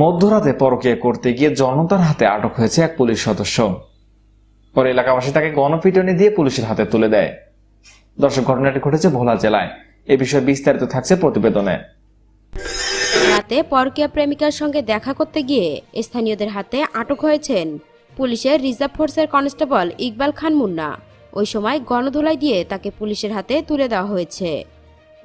মধ্যরাতে পরকিয়া করতে গিয়ে জনতার হাতে আটক হয়েছে এক পুলিশ সদস্য। পরে এলাকাবাসী তাকে গণপিটনি দিয়ে পুলিশের হাতে তুলে দেয়। দর্শক, ঘটনাটি ঘটেছে ভোলা জেলায়। এ বিষয়ে বিস্তারিত থাকছে প্রতিবেদনে। রাতে পরকীয়া প্রেমিকার সঙ্গে দেখা করতে গিয়ে স্থানীয়দের হাতে আটক হয়েছেন পুলিশের রিজার্ভ ফোর্সের কনস্টেবল ইকবাল খান মুন্না। ওই সময় গণধোলাই দিয়ে তাকে পুলিশের হাতে তুলে দেওয়া হয়েছে।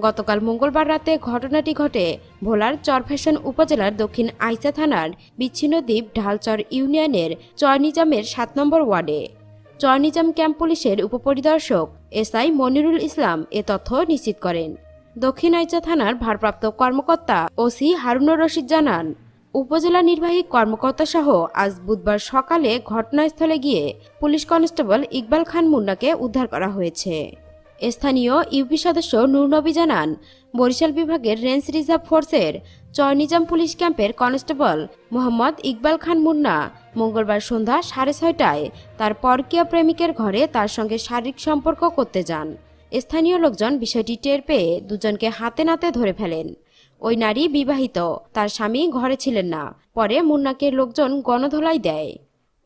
গতকাল মঙ্গলবার রাতে ঘটনাটি ঘটে ভোলার চরফ্যাশন উপজেলার দক্ষিণ আইসা থানার বিচ্ছিন্ন দ্বীপ ঢালচর ইউনিয়নের চয়নিজামের সাত নম্বর ওয়ার্ডে। চয়নিজাম ক্যাম্প পুলিশের উপপরিদর্শক এসআই মনিরুল ইসলাম এ তথ্য নিশ্চিত করেন। দক্ষিণ আইচা থানার ভারপ্রাপ্ত কর্মকর্তা ওসি হারুনুর রশিদ জানান, উপজেলা নির্বাহী কর্মকর্তা সহ আজ বুধবার সকালে ঘটনাস্থলে গিয়ে পুলিশ কনস্টেবল ইকবাল খান মুন্নাকে উদ্ধার করা হয়েছে। স্থানীয় ইউপি সদস্য নূরনবী জানান, বরিশাল বিভাগের রেঞ্জ রিজার্ভ ফোর্সের চরনিজাম পুলিশ ক্যাম্পের কনস্টেবল মোহাম্মদ ইকবাল খান মুন্না মঙ্গলবার সন্ধ্যা সাড়ে ছয়টায় তার পরকীয়া প্রেমিকের ঘরে তার সঙ্গে শারীরিক সম্পর্ক করতে যান। স্থানীয় লোকজন বিষয়টি টের পেয়ে দুজনকে হাতে নাতে ধরে ফেলেন। ওই নারী বিবাহিত, তার স্বামী ঘরে ছিলেন না। পরে মুন্নাকে লোকজন গণধোলাই দেয়।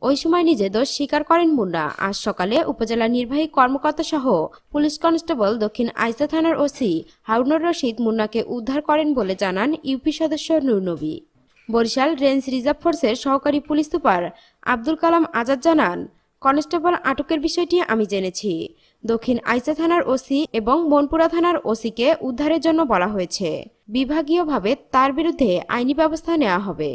ওই সময় নিজে দোষ স্বীকার করেন মুন্না। আজ সকালে উপজেলা নির্বাহী কর্মকর্তা সহ পুলিশ কনস্টেবল দক্ষিণ আইসা থানার ওসি হারুনুর রশিদ মুন্নাকে উদ্ধার করেন বলে জানান ইউপি সদস্য নূরনবী বরিশাল রেঞ্জ রিজার্ভ ফোর্সের সহকারী পুলিশ সুপার আব্দুল কালাম আজাদ জানান, কনস্টেবল আটকের বিষয়টি আমি জেনেছি। দক্ষিণ আইসা থানার ওসি এবং মনপুরা থানার ওসিকে উদ্ধারের জন্য বলা হয়েছে। বিভাগীয়ভাবে তার বিরুদ্ধে আইনি ব্যবস্থা নেওয়া হবে।